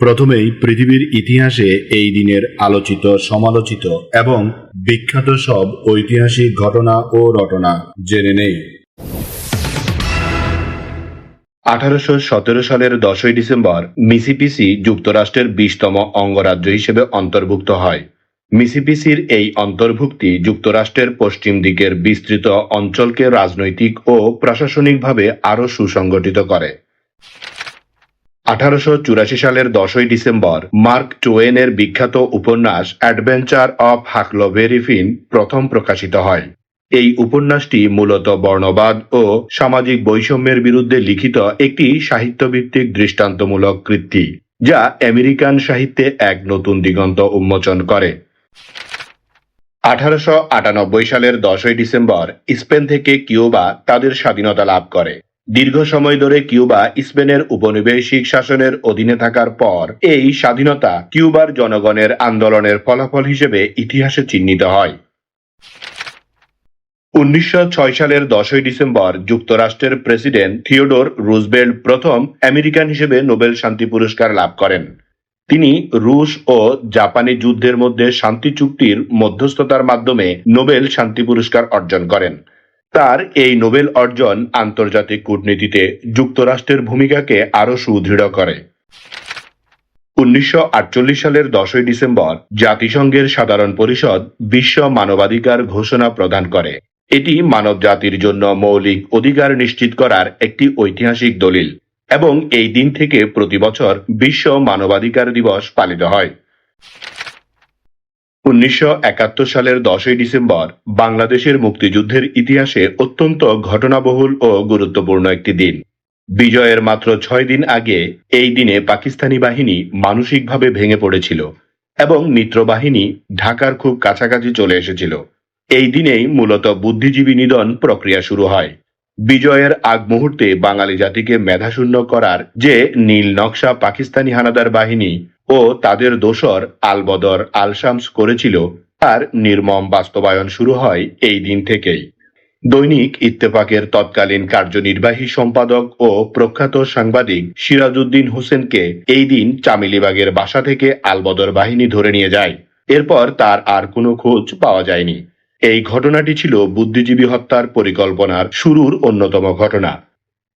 প্রথমেই পৃথিবীর ইতিহাসে এই দিনের আলোচিত, সমালোচিত এবং বিখ্যাত সব ঐতিহাসিক ঘটনা ও রটনা জেনে নেই। আঠারোশো সতেরো সালের দশই ডিসেম্বর মিসিপিসি যুক্তরাষ্ট্রের বিশতম অঙ্গরাজ্য হিসেবে অন্তর্ভুক্ত হয়। মিসিপিসির এই অন্তর্ভুক্তি যুক্তরাষ্ট্রের পশ্চিম দিকের বিস্তৃত অঞ্চলকে রাজনৈতিক ও প্রশাসনিকভাবে আরও সুসংগঠিত করে। আঠারোশো চুরাশি সালের দশই ডিসেম্বর মার্ক টোয়েনের বিখ্যাত উপন্যাস অ্যাডভেঞ্চার অফ হাকলোভেরিফিন প্রথম প্রকাশিত হয়। এই উপন্যাসটি মূলত বর্ণবাদ ও সামাজিক বৈষম্যের বিরুদ্ধে লিখিত একটি সাহিত্যভিত্তিক দৃষ্টান্তমূলক কৃতি, যা আমেরিকান সাহিত্যে এক নতুন দিগন্ত উন্মোচন করে। আঠারোশো আটানব্বই সালের দশই ডিসেম্বর স্পেন থেকে কিউবা তাদের স্বাধীনতা লাভ করে। দীর্ঘ সময় ধরে কিউবা স্পেনের উপনিবেশিক শাসনের অধীনে থাকার পর এই স্বাধীনতা কিউবার জনগণের আন্দোলনের ফলাফল হিসেবে ইতিহাসে চিহ্নিত হয়। উনিশশো ছয় সালের দশই ডিসেম্বর যুক্তরাষ্ট্রের প্রেসিডেন্ট থিওডোর রুজবেল্ট প্রথম আমেরিকান হিসেবে নোবেল শান্তি পুরস্কার লাভ করেন। তিনি রুশ ও জাপানি যুদ্ধের মধ্যে শান্তি চুক্তির মধ্যস্থতার মাধ্যমে নোবেল শান্তি পুরস্কার অর্জন করেন। তার এই নোবেল অর্জন আন্তর্জাতিক কূটনীতিতে যুক্তরাষ্ট্রের ভূমিকাকে আরও সুদৃঢ় করে। উনিশশো আটচল্লিশ সালের দশই ডিসেম্বর জাতিসংঘের সাধারণ পরিষদ বিশ্ব মানবাধিকার ঘোষণা প্রদান করে। এটি মানব জাতির জন্য মৌলিক অধিকার নিশ্চিত করার একটি ঐতিহাসিক দলিল এবং এই দিন থেকে প্রতি বছর বিশ্ব মানবাধিকার দিবস পালিত হয়। উনিশশো একাত্তর সালের দশই ডিসেম্বর বাংলাদেশের মুক্তিযুদ্ধের ইতিহাসে অত্যন্ত ঘটনাবহুল ও গুরুত্বপূর্ণ একটি দিন। বিজয়ের মাত্র ছয় দিন আগে এই দিনে পাকিস্তানি বাহিনী মানসিকভাবে ভেঙে পড়েছিল এবং মিত্রবাহিনী ঢাকার খুব কাছাকাছি চলে এসেছিল। এই দিনেই মূলত বুদ্ধিজীবী নিধন প্রক্রিয়া শুরু হয়। বিজয়ের আগ মুহূর্তে বাঙালি জাতিকে মেধাশূন্য করার যে নীল নকশা পাকিস্তানি হানাদার বাহিনী ও তাদের দোসর আলবদর আলশামস করেছিল, তার নির্মম বাস্তবায়ন শুরু হয় এই দিন থেকেই। দৈনিক ইত্তেফাকের তৎকালীন কার্যনির্বাহী সম্পাদক ও প্রখ্যাত সাংবাদিক সিরাজউদ্দিন হোসেনকে এই দিন চামিলিবাগের বাসা থেকে আলবদর বাহিনী ধরে নিয়ে যায়। এরপর তার আর কোনো খোঁজ পাওয়া যায়নি। এই ঘটনাটি ছিল বুদ্ধিজীবী হত্যার পরিকল্পনার শুরুর অন্যতম ঘটনা।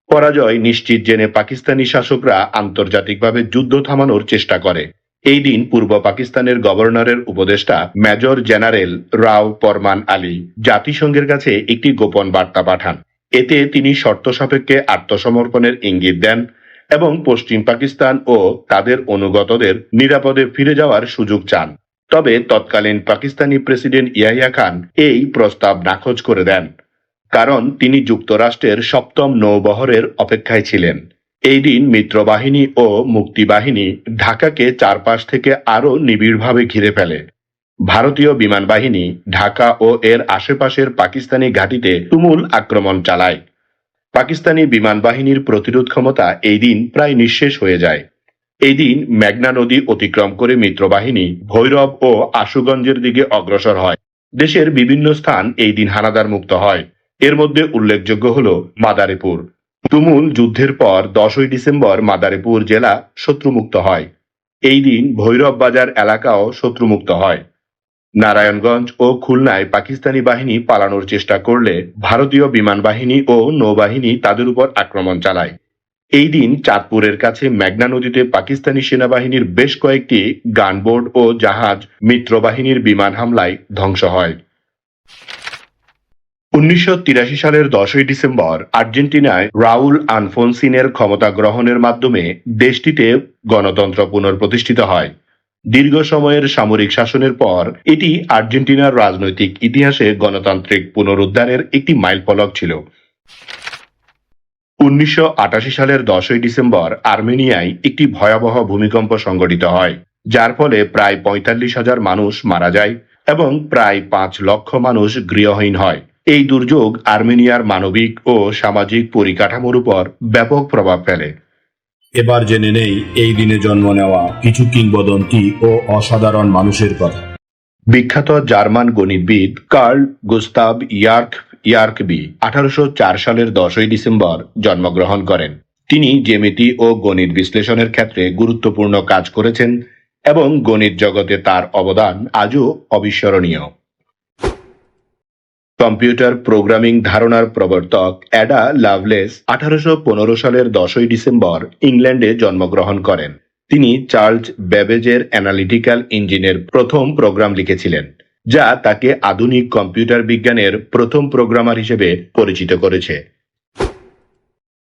পরাজয় নিশ্চিত জেনে পাকিস্তানি শাসকরা আন্তর্জাতিকভাবে যুদ্ধ থামানোর চেষ্টা করে। এই দিন পূর্ব পাকিস্তানের গভর্নরের উপদেষ্টা মেজর জেনারেল রাও পরমান আলী জাতিসংঘের কাছে একটি গোপন বার্তা পাঠান। এতে তিনি শর্ত সাপেক্ষে আত্মসমর্পণের ইঙ্গিত দেন এবং পশ্চিম পাকিস্তান ও তাদের অনুগতদের নিরাপদে ফিরে যাওয়ার সুযোগ চান। তবে তৎকালীন পাকিস্তানি প্রেসিডেন্ট ইয়াহিয়া খান এই প্রস্তাব নাকচ করে দেন, কারণ তিনি যুক্তরাষ্ট্রের সপ্তম নৌবহরের অপেক্ষায় ছিলেন। এই দিন মিত্রবাহিনী ও মুক্তিবাহিনী ঢাকাকে চারপাশ থেকে আরও নিবিড়ভাবে ঘিরে ফেলে। ভারতীয় বিমান বাহিনী ঢাকা ও এর আশেপাশের পাকিস্তানি ঘাঁটিতে তুমুল আক্রমণ চালায়। পাকিস্তানি বিমান বাহিনীর প্রতিরোধ ক্ষমতা এই দিন প্রায় নিঃশেষ হয়ে যায়। এই দিন মেঘনা নদী অতিক্রম করে মিত্রবাহিনী ভৈরব ও আশুগঞ্জের দিকে অগ্রসর হয়। দেশের বিভিন্ন স্থান এই দিন হানাদার মুক্ত হয়। এর মধ্যে উল্লেখযোগ্য হল মাদারীপুর। তুমুল যুদ্ধের পর দশই ডিসেম্বর মাদারীপুর জেলা শত্রুমুক্ত হয়। এই দিন ভৈরব বাজার এলাকাও শত্রুমুক্ত হয়। নারায়ণগঞ্জ ও খুলনায় পাকিস্তানি বাহিনী পালানোর চেষ্টা করলে ভারতীয় বিমান বাহিনী ও নৌবাহিনী তাদের উপর আক্রমণ চালায়। এই দিন চাঁদপুরের কাছে মেঘনা নদীতে পাকিস্তানি সেনাবাহিনীর বেশ কয়েকটি গানবোট ও জাহাজ মিত্রবাহিনীর বিমান হামলায় ধ্বংস হয়। উনিশশো তিরাশি সালের দশই ডিসেম্বর আর্জেন্টিনায় রাউল আনফোনসিনের ক্ষমতা গ্রহণের মাধ্যমে দেশটিতে গণতন্ত্র পুনঃপ্রতিষ্ঠিত হয়। দীর্ঘ সময়ের সামরিক শাসনের পর এটি আর্জেন্টিনার রাজনৈতিক ইতিহাসে গণতান্ত্রিক পুনরুদ্ধারের একটি মাইলফলক ছিল। উনিশশো আটাশি সালের দশই ডিসেম্বর আর্মেনিয়ায় একটি ভয়াবহ ভূমিকম্প সংঘটিত হয় যার ফলে প্রায় পঁয়তাল্লিশ হাজার মানুষ মারা যায় এবং প্রায় পাঁচ লক্ষ মানুষ গৃহহীন হয়। এই দুর্যোগ আর্মেনিয়ার মানবিক ও সামাজিক পরিকাঠামোর উপর ব্যাপক প্রভাব ফেলে। এবার জেনে নেই এই দিনে জন্ম নেওয়া কিছু কিংবদন্তি ও অসাধারণ মানুষের কথা। বিখ্যাত জার্মান গণিতবিদ কার্ল গুস্তাব ইয়ার্ক ইয়ার্কবি আঠারোশো চার সালের দশই ডিসেম্বর জন্মগ্রহণ করেন। তিনি জ্যামিতি ও গণিত বিশ্লেষণের ক্ষেত্রে গুরুত্বপূর্ণ কাজ করেছেন এবং গণিত জগতে তার অবদান আজও অবিস্মরণীয়। কম্পিউটার প্রোগ্রামিং ধারণার প্রবর্তক অ্যাডা লাভলেস আঠারোশো পনেরো সালের দশই ডিসেম্বর ইংল্যান্ডে জন্মগ্রহণ করেন। তিনি চার্লস ব্যাবেজের অ্যানালিটিক্যাল ইঞ্জিনের প্রথম প্রোগ্রাম লিখেছিলেন। যা তাকে আধুনিক কম্পিউটার বিজ্ঞানের প্রথম প্রোগ্রামার হিসেবে পরিচিত করেছে।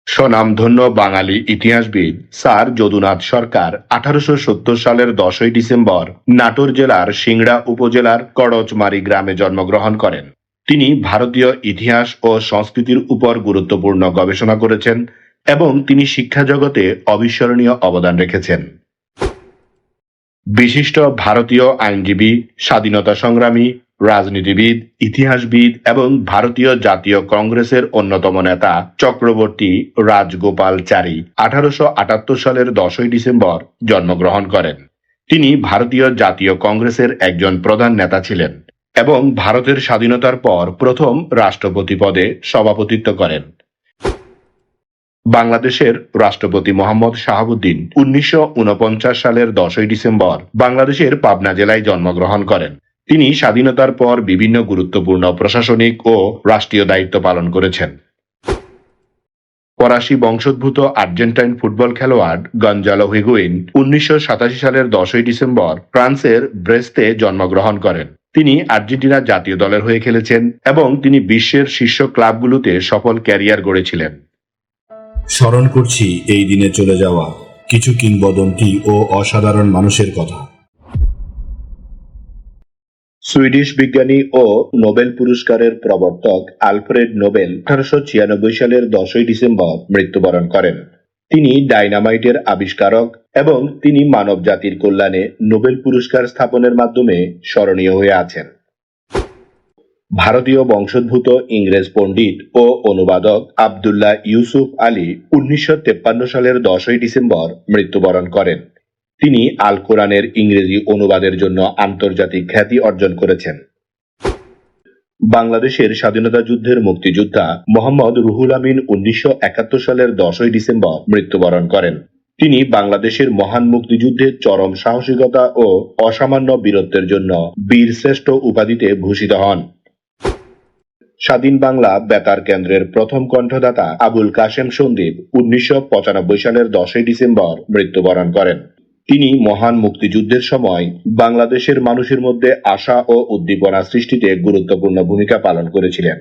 স্বনামধন্য বাঙালি ইতিহাসবিদ স্যার যদুনাথ সরকার আঠারোশো সত্তর সালের দশই ডিসেম্বর নাটোর জেলার সিংড়া উপজেলার কড়চমারি গ্রামে জন্মগ্রহণ করেন। তিনি ভারতীয় ইতিহাস ও সংস্কৃতির উপর গুরুত্বপূর্ণ গবেষণা করেছেন এবং তিনি শিক্ষা জগতে অবিস্মরণীয় অবদান রেখেছেন। বিশিষ্ট ভারতীয় আইনজীবী, স্বাধীনতা সংগ্রামী, রাজনীতিবিদ, ইতিহাসবিদ এবং ভারতীয় জাতীয় কংগ্রেসের অন্যতম নেতা চক্রবর্তী রাজগোপাল চারি আঠারোশো সালের দশই ডিসেম্বর জন্মগ্রহণ করেন। তিনি ভারতীয় জাতীয় কংগ্রেসের একজন প্রধান নেতা ছিলেন এবং ভারতের স্বাধীনতার পর প্রথম রাষ্ট্রপতি পদে সভাপতিত্ব করেন। বাংলাদেশের রাষ্ট্রপতি মোহাম্মদ শাহাবুদ্দিন উনিশশো ঊনপঞ্চাশ সালের দশই ডিসেম্বর বাংলাদেশের পাবনা জেলায় জন্মগ্রহণ করেন। তিনি স্বাধীনতার পর বিভিন্ন গুরুত্বপূর্ণ প্রশাসনিক ও রাষ্ট্রীয় দায়িত্ব পালন করেছেন। ফরাসি বংশোদ্ভূত আর্জেন্টাইন ফুটবল খেলোয়াড় গঞ্জালো হিগুইন উনিশশো সাতাশি সালের দশই ডিসেম্বর ফ্রান্সের ব্রেস্তে জন্মগ্রহণ করেন। তিনি আর্জেন্টিনা জাতীয় দলের হয়ে খেলেছেন এবং তিনি বিশ্বের শীর্ষ ক্লাবগুলোতে সফল ক্যারিয়ার গড়েছিলেন। স্মরণ করছি এই দিনে চলে যাওয়া কিছু কিংবদন্তি ও অসাধারণ মানুষের কথা। সুইডিশ বিজ্ঞানী ও নোবেল পুরস্কারের প্রবর্তক আলফ্রেড নোবেল আঠারোশো ছিয়ানব্বই সালের দশই ডিসেম্বর মৃত্যুবরণ করেন। তিনি ডাইনামাইটের আবিষ্কারক এবং তিনি মানব জাতির কল্যাণে নোবেল পুরস্কার স্থাপনের মাধ্যমে স্মরণীয় হয়ে আছেন। ভারতীয় বংশোদ্ভূত ইংরেজ পণ্ডিত ও অনুবাদক আবদুল্লাহ ইউসুফ আলী উনিশশো সালের দশই ডিসেম্বর মৃত্যুবরণ করেন। তিনি আল কোরআনের ইংরেজি অনুবাদের জন্য আন্তর্জাতিক খ্যাতি অর্জন করেছেন। বাংলাদেশের স্বাধীনতা যুদ্ধের মুক্তিযোদ্ধা মোহাম্মদ রুহুল আমিন উনিশশো একাত্তর সালের দশই ডিসেম্বর মৃত্যুবরণ করেন। তিনি বাংলাদেশের মহান মুক্তিযুদ্ধের চরম সাহসিকতা ও অসামান্য বীরত্বের জন্য বীর শ্রেষ্ঠ উপাধিতে ভূষিত হন। স্বাধীন বাংলা বেতার কেন্দ্রের প্রথম কণ্ঠদাতা আবুল কাশেম সন্দীপ উনিশশো পঁচানব্বই সালের দশই ডিসেম্বর মৃত্যুবরণ করেন। তিনি মহান মুক্তিযুদ্ধের সময় বাংলাদেশের মানুষের মধ্যে আশা ও উদ্দীপনা সৃষ্টিতে গুরুত্বপূর্ণ ভূমিকা পালন করেছিলেন।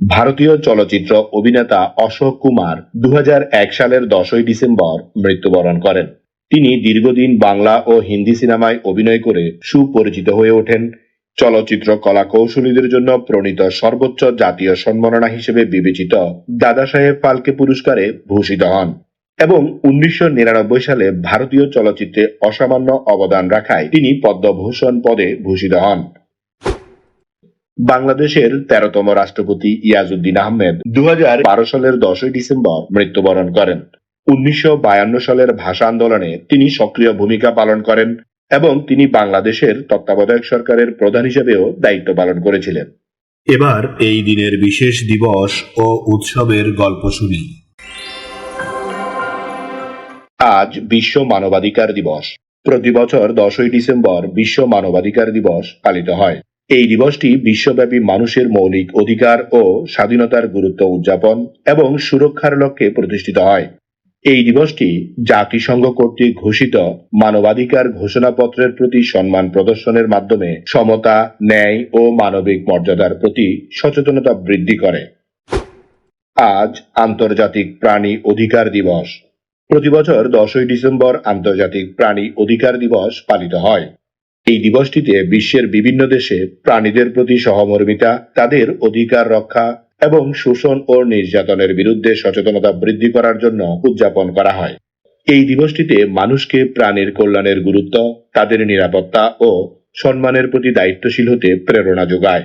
ভারতীয় চলচ্চিত্র অভিনেতা অশোক কুমার দু হাজার এক সালের দশই ডিসেম্বর মৃত্যুবরণ করেন। তিনি দীর্ঘদিন বাংলা ও হিন্দি সিনেমায় অভিনয় করে সুপরিচিত হয়ে ওঠেন। চলচ্চিত্র কলা কৌশলীদের জন্য প্রণীত সর্বোচ্চ জাতীয় সম্মাননা হিসেবে বিবেচিত দাদা সাহেব ফালকে পুরস্কারে ভূষিত হন এবং উনিশশো নিরানব্বই সালে ভারতীয় চলচ্চিত্রে অসামান্য অবদান রাখায় তিনি পদ্মভূষণ পদে ভূষিত হন। বাংলাদেশের তেরোতম রাষ্ট্রপতি ইয়াজউদ্দিন আহমেদ দু হাজার বারো সালের দশই ডিসেম্বর মৃত্যুবরণ করেন। উনিশশো বায়ান্ন সালের ভাষা আন্দোলনে তিনি সক্রিয় ভূমিকা পালন করেন। এবং তিনি বাংলাদেশের তত্ত্বাবধায়ক সরকারের প্রধান হিসেবেও দায়িত্ব পালন করেছিলেন। এবার এই দিনের বিশেষ দিবস ও উৎসবের গল্প শুনি। আজ বিশ্ব মানবাধিকার দিবস। প্রতি বছর দশই ডিসেম্বর বিশ্ব মানবাধিকার দিবস পালিত হয়। এই দিবসটি বিশ্বব্যাপী মানুষের মৌলিক অধিকার ও স্বাধীনতার গুরুত্ব উদযাপন এবং সুরক্ষার লক্ষ্যে প্রতিষ্ঠিত হয়। এই দিবসটি জাতিসংঘ কর্তৃক ঘোষিত মানবাধিকার ঘোষণাপত্রের প্রতি সম্মান প্রদর্শনের মাধ্যমে সমতা, ন্যায় ও মানবিক মর্যাদার প্রতি সচেতনতা বৃদ্ধি করে। আজ আন্তর্জাতিক প্রাণী অধিকার দিবস। প্রতি বছর দশই ডিসেম্বর আন্তর্জাতিক প্রাণী অধিকার দিবস পালিত হয়। এই দিবসটিতে বিশ্বের বিভিন্ন দেশে প্রাণীদের প্রতি সহমর্মিতা, তাদের অধিকার রক্ষা এবং শোষণ ও নির্যাতনের বিরুদ্ধে সচেতনতা বৃদ্ধি করার জন্য উদযাপন করা হয়। এই দিবসটিতে মানুষকে প্রাণের কল্যাণের গুরুত্ব, তাদের নিরাপত্তা ও সম্মানের প্রতি দায়িত্বশীল হতে প্রেরণা যোগায়।